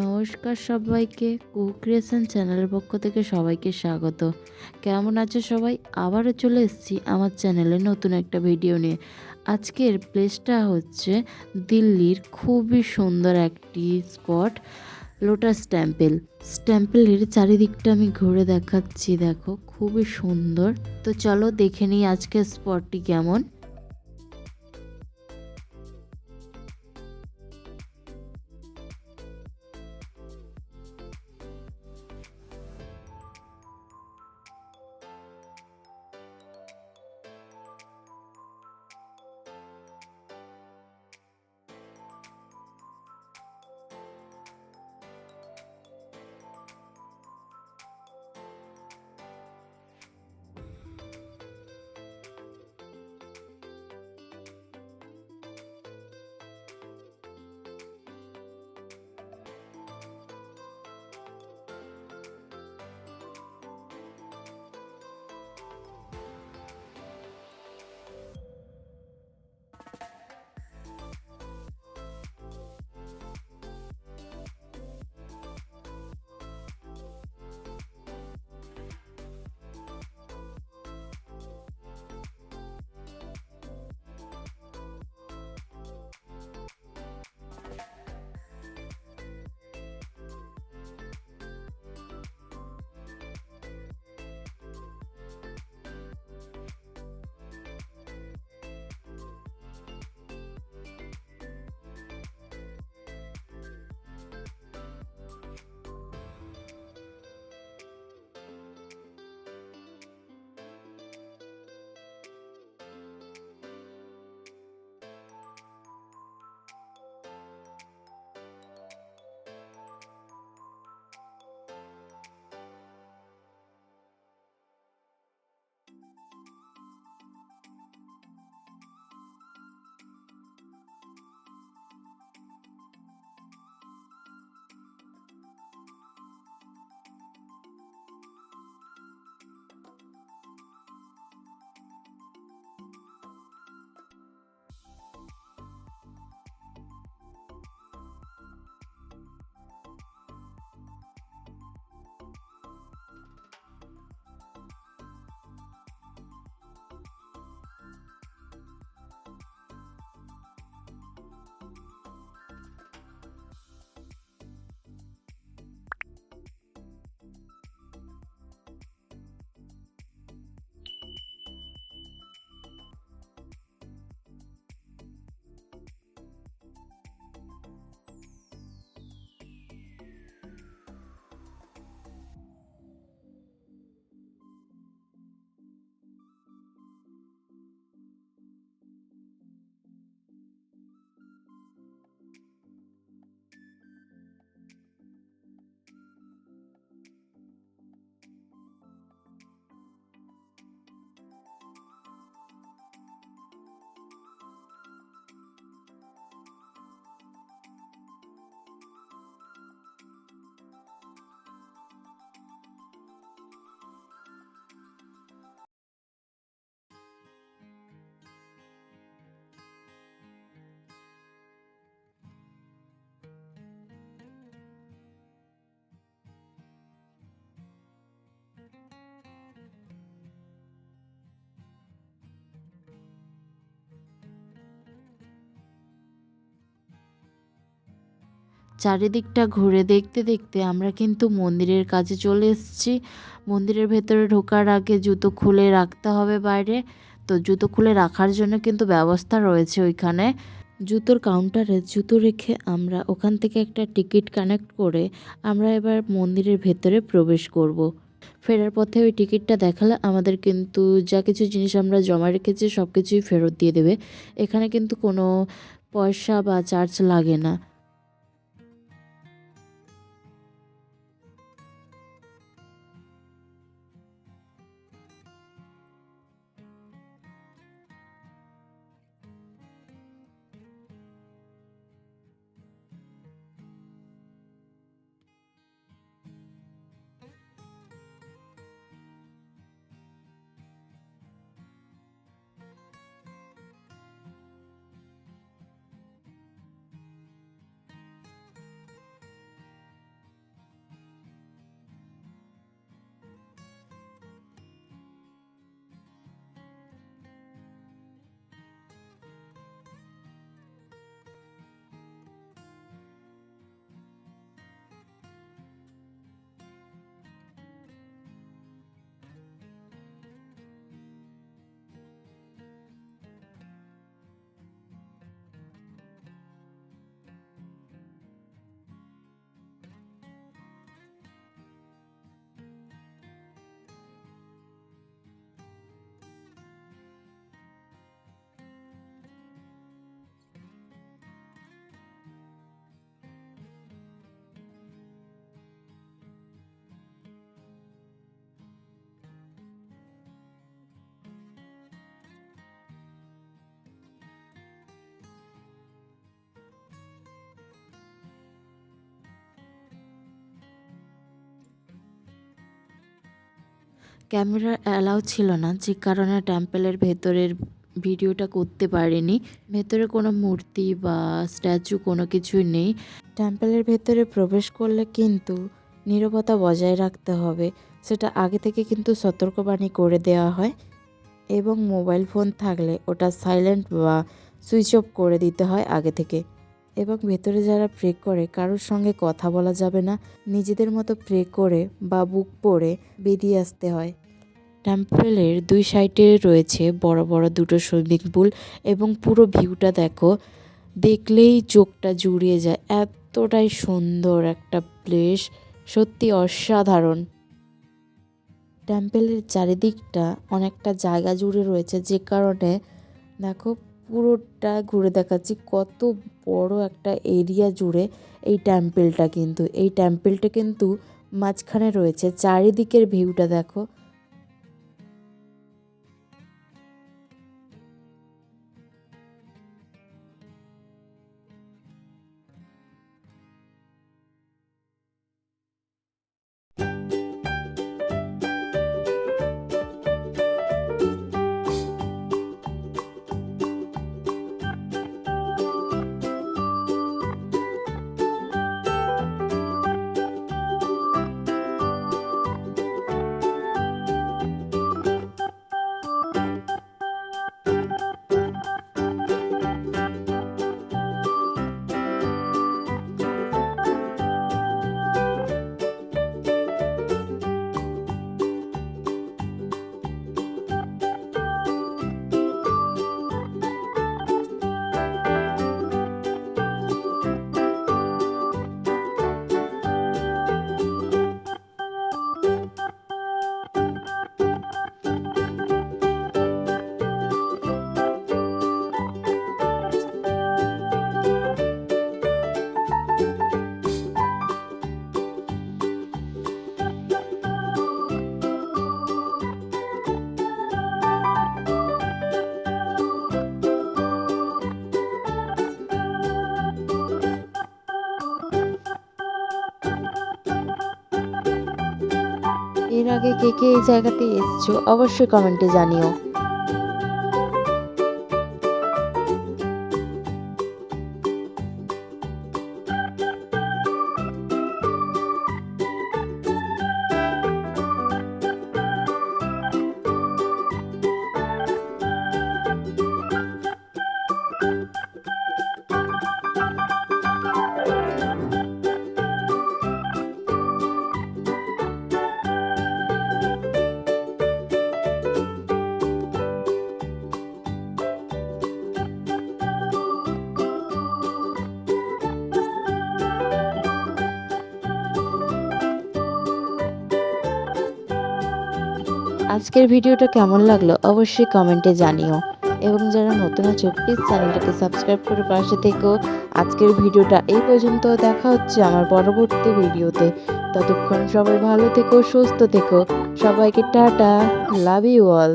নমস্কার সবাইকে cook creation চ্যানেলের পক্ষ থেকে সবাইকে স্বাগত। কেমন আছো সবাই? আবারও চলে এসেছি আমার চ্যানেলে নতুন একটা ভিডিও নিয়ে। আজকের প্লেসটা হচ্ছে দিল্লির খুবই সুন্দর একটি স্পট লোটাস টেম্পল টেম্পলের চারিদিকটা আমি ঘুরে দেখাচ্ছি, দেখো, খুবই সুন্দর। তো চলো দেখে নিই আজকের স্পটটি কেমন। চারিদিকটা ঘুরে দেখতে দেখতে আমরা কিন্তু মন্দিরের কাছে চলে এসেছি। মন্দিরের ভেতরে ঢোকার আগে জুতো খুলে রাখতে হবে বাইরে। তো জুতো খুলে রাখার জন্য কিন্তু ব্যবস্থা রয়েছে ওইখানে। জুতোর কাউন্টারে জুতো রেখে আমরা ওখান থেকে একটা টিকিট কানেক্ট করে আমরা এবার মন্দিরের ভেতরে প্রবেশ করব। ফেরার পথে ওই টিকিটটা দেখালে আমাদের কিন্তু যা কিছু জিনিস আমরা জমা রেখেছি সব কিছুই ফেরত দিয়ে দেবে। এখানে কিন্তু কোনো পয়সা বা চার্জ লাগে না। ক্যামেরা অ্যালাউ ছিল না, যে কারণে টেম্পেলের ভেতরের ভিডিওটা করতে পারিনি। ভেতরে কোনো মূর্তি বা স্ট্যাচু কোনো কিছুই নেই। টেম্পেলের ভেতরে প্রবেশ করলে কিন্তু নীরবতা বজায় রাখতে হবে। সেটা আগে থেকে কিন্তু সতর্কবাণী করে দেওয়া হয় এবং মোবাইল ফোন থাকলে ওটা সাইলেন্ট বা সুইচ অফ করে দিতে হয় আগে থেকে। এবং ভেতরে যারা প্রে করে, কারোর সঙ্গে কথা বলা যাবে না। নিজেদের মতো প্রে করে বা বুক পড়ে বেরিয়ে আসতে হয়। টেম্পেলের দুই সাইডে রয়েছে বড় বড় দুটো সুইমিং পুল এবং পুরো ভিউটা দেখো। দেখলেই চোখটা জুড়িয়ে যায়। এতটাই সুন্দর একটা প্লেস সত্যি অসাধারণ। টেম্পেলের চারিদিকটা অনেকটা জায়গা জুড়ে রয়েছে যে কারণে দেখো পুরোটা ঘুরে দেখাচ্ছি। কত বড় একটা এরিয়া জুড়ে এই টেম্পেলটা কিন্তু। এই টেম্পেলটা কিন্তু মাঝখানে রয়েছে। চারিদিকের ভিউটা দেখো। আগে কে কে এই জায়গাতে এসছো অবশ্যই কমেন্টে জানিও। আজকের ভিডিওটা কেমন লাগল অবশ্যই কমেন্টে জানিও। এবং যারা নতুন আছো প্লিজ চ্যানেলটাকে সাবস্ক্রাইব করে পাশে থেকো। আজকের ভিডিওটা এই পর্যন্ত, দেখা হচ্ছে আমার পরবর্তী ভিডিওতে। ততক্ষণ সবাই ভালো থেকো, সুস্থ থেকো। সবাইকে টাটা লাভ ইউ অল